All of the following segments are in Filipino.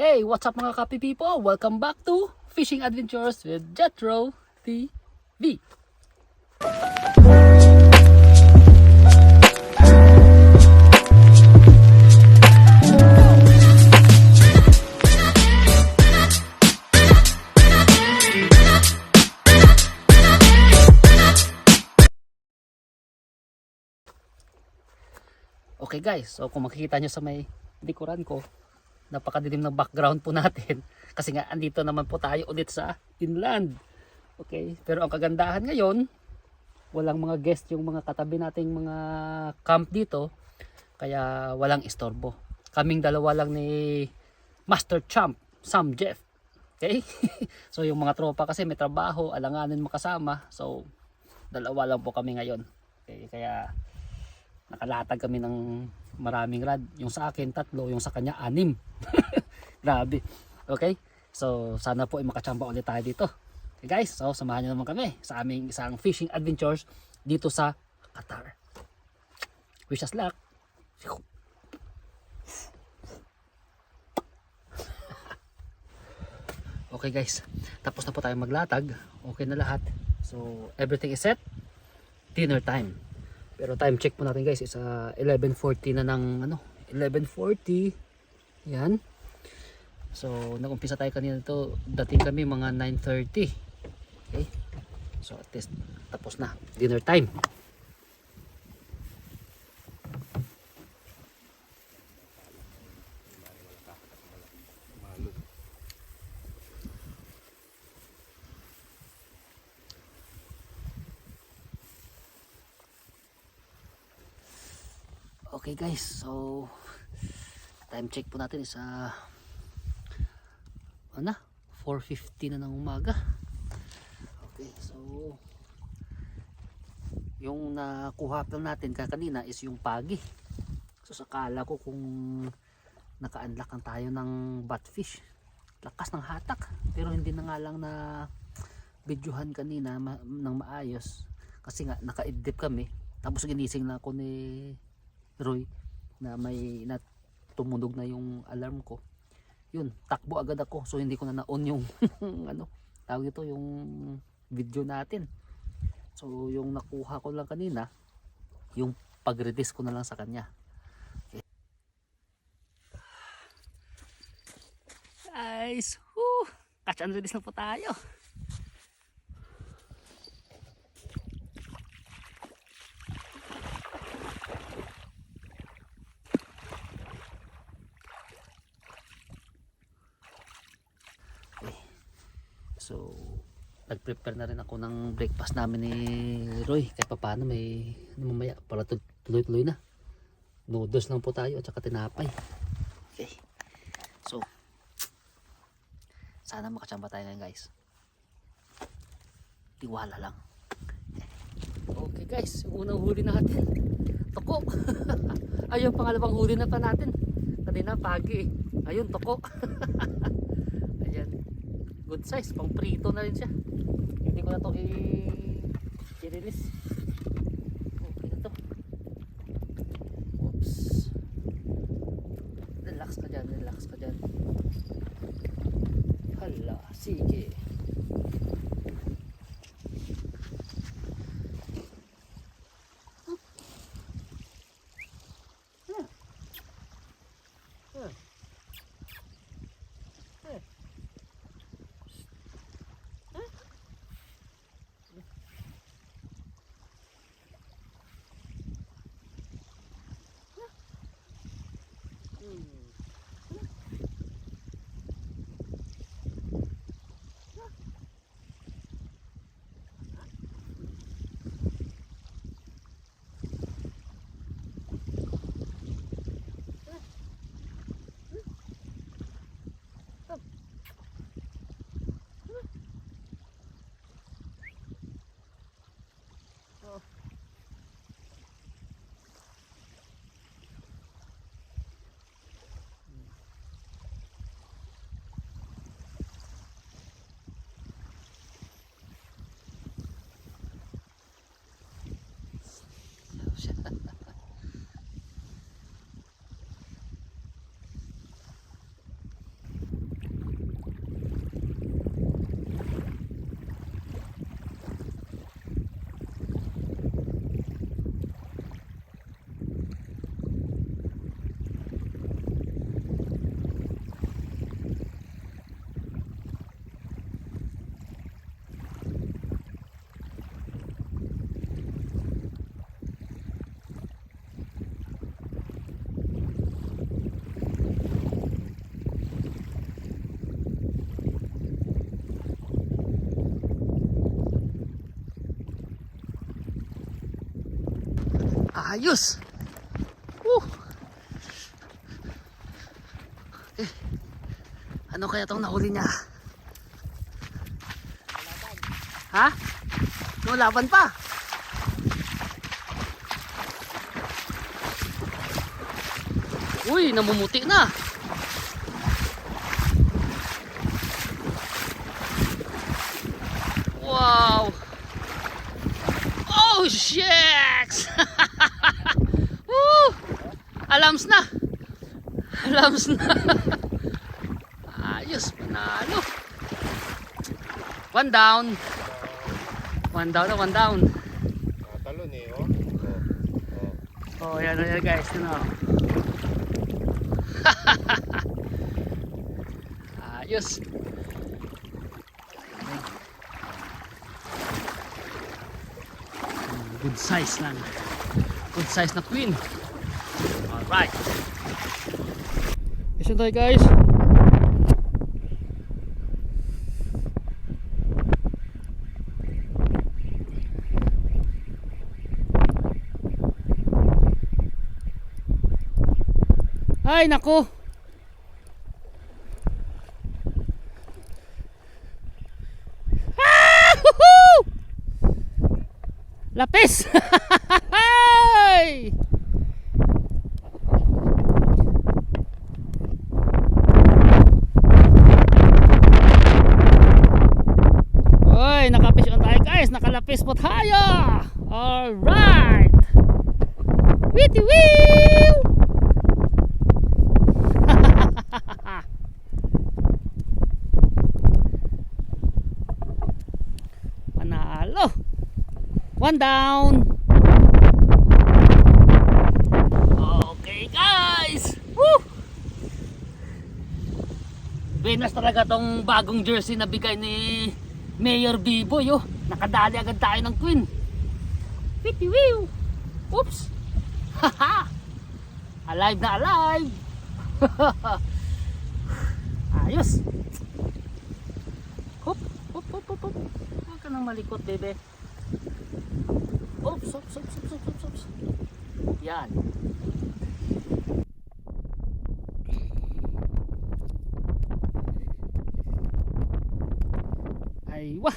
Hey, what's up mga kapi people? Welcome back to Fishing Adventures with Jetro TV. Okay guys, so kung makikita nyo sa may likuran ko, napakadilim ng background po natin. Kasi nga andito naman po tayo ulit sa inland. Okay, pero ang kagandahan ngayon, walang mga guest yung mga katabi nating mga camp dito. Kaya walang istorbo. Kaming dalawa lang ni Master Champ, Sam Jeff. Okay? so yung mga tropa kasi may trabaho, alanganin makasama. So dalawa lang po kami ngayon. Okay, kaya nakalatag kami ng maraming rad. Yung sa akin, tatlo. Yung sa kanya, anim. Grabe. Okay? So, sana po ay makachamba ulit tayo dito. Okay guys, so samahan nyo naman kami sa aming isang fishing adventures dito sa Qatar. Wish us luck. Okay guys, tapos na po tayo maglatag. Okay na lahat. So, everything is set. Dinner time. Pero time check po natin guys is uh, 11.40 na ng ano, 11.40. Yan. So, nag-umpisa tayo kanina to, dating kami mga 9.30. Okay. So, at least tapos na. Dinner time. Okay guys, so time check po natin is uh, ano, 4.50 na ng umaga. Okay, so yung nakuha lang natin kanina is yung pagi. So sakala ko kung naka-unlock lang tayo ng batfish. Lakas ng hatak, pero hindi na nga lang na videohan kanina ma- ng maayos kasi nga naka-edit kami tapos ginising na ako ni Roy na may na tumunog na yung alarm ko. Yun takbo agad ako. So hindi ko na na-on yung ano tawag ito yung video natin. So yung nakuha ko lang kanina yung pag-release ko na lang sa kanya. Okay. guys whew, catch and release na po tayo So, nag-prepare na rin ako ng breakfast namin ni Roy. Kahit pa paano may ano mamaya para tu- tuloy-tuloy na. Noodles lang po tayo at saka tinapay. Okay. So, sana makachamba tayo ngayon guys. Tiwala lang. Okay guys, unang huli natin. Toko. Ayun, pangalawang huli na pa natin. Kanina pagi eh. Ayun, toko. Ayan good size pang prito na rin siya. Hindi ko na to i-release. Okay na to. Oops. Relax ka dyan relax ka dyan. Hala sige Ayos! Woo! Okay. Ano kaya itong nahuli niya? Ha? No, laban pa! Uy, namumuti na! Wow! Oh, shucks! Woo! Alams na! Alams na! Ayos, panalo! One down! One down na, one down. Talon eh, oh. Oh, oh. Oh, yan, yan guys. Ano? Ayos. Good size lang. Good size na queen. Alright. Yes, tayo guys. Ay, nako. Ah! Lapis! Ay! Oy, nakafish on tayo Nakalapis po tayo. Alright. Witty wee! Panalo. One down. Okay guys. Woo! Venus talaga tong bagong jersey na bigay ni Mayor Bibo yo. Nakadali agad tayo ng queen. Wee! Oops! Haha! alive na alive! Ayos! Hop, hop, hop, hop, hop. Huwag ka nang malikot, bebe. Oops, oops, oops, oops, oops, oops. Yan. Ay, wah!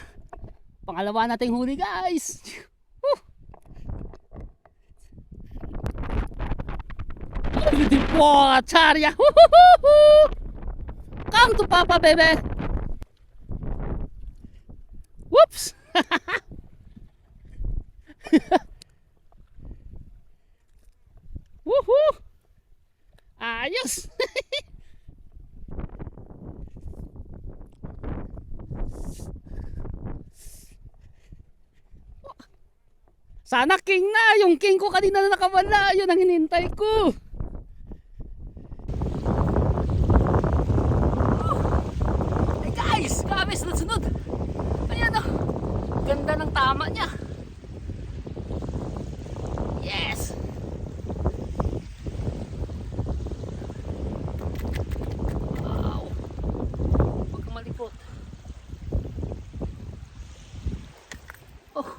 Pangalawa nating huli, guys! Woo! Beauty po, charya! Come to Papa, baby! Whoops! Woohoo! Ayos! Sana king na! Yung king ko kanina na nakawala! Yun ang hinintay ko! Hey guys! Grabe, sunod-sunod! Ayan o! Ganda ng tama niya! Yes! Wow! Huwag kang malipot. Oh!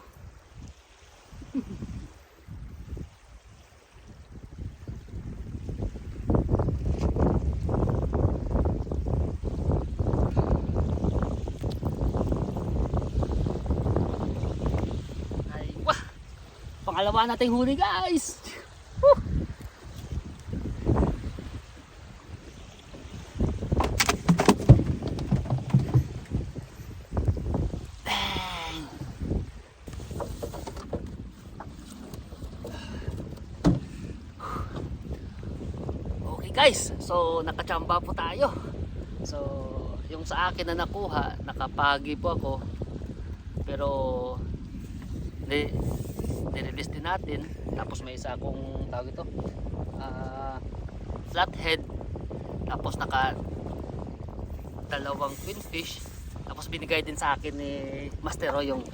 Ay, wah! Pangalawa nating huli guys! Woo! Guys, so nakachamba po tayo. So, yung sa akin na nakuha, nakapagi po ako. Pero nirelease din natin. Tapos may isa akong tawag ito ah, flathead. Tapos naka dalawang queenfish. Tapos binigay din sa akin ni Master Roy yung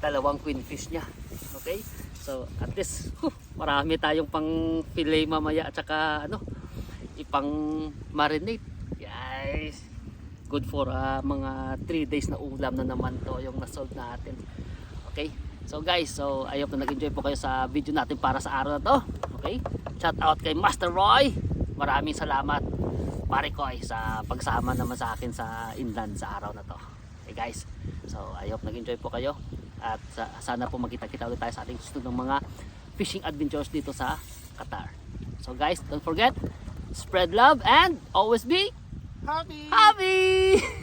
dalawang queenfish niya. Okay? So at least huh, marami tayong pang fillet mamaya at saka ano ipang marinate. Guys good for ah, mga 3 days na ulam na naman to yung nasold natin. Okay So guys, so I hope na nag-enjoy po kayo sa video natin para sa araw na to. Okay? Shout out kay Master Roy. Maraming salamat pare ko ay sa pagsama naman sa akin sa inland sa araw na to. Okay guys. So I hope nag-enjoy po kayo at sa- sana po magkita-kita ulit tayo sa ating susunod ng mga fishing adventures dito sa Qatar. So guys, don't forget spread love and always be Happy! happy.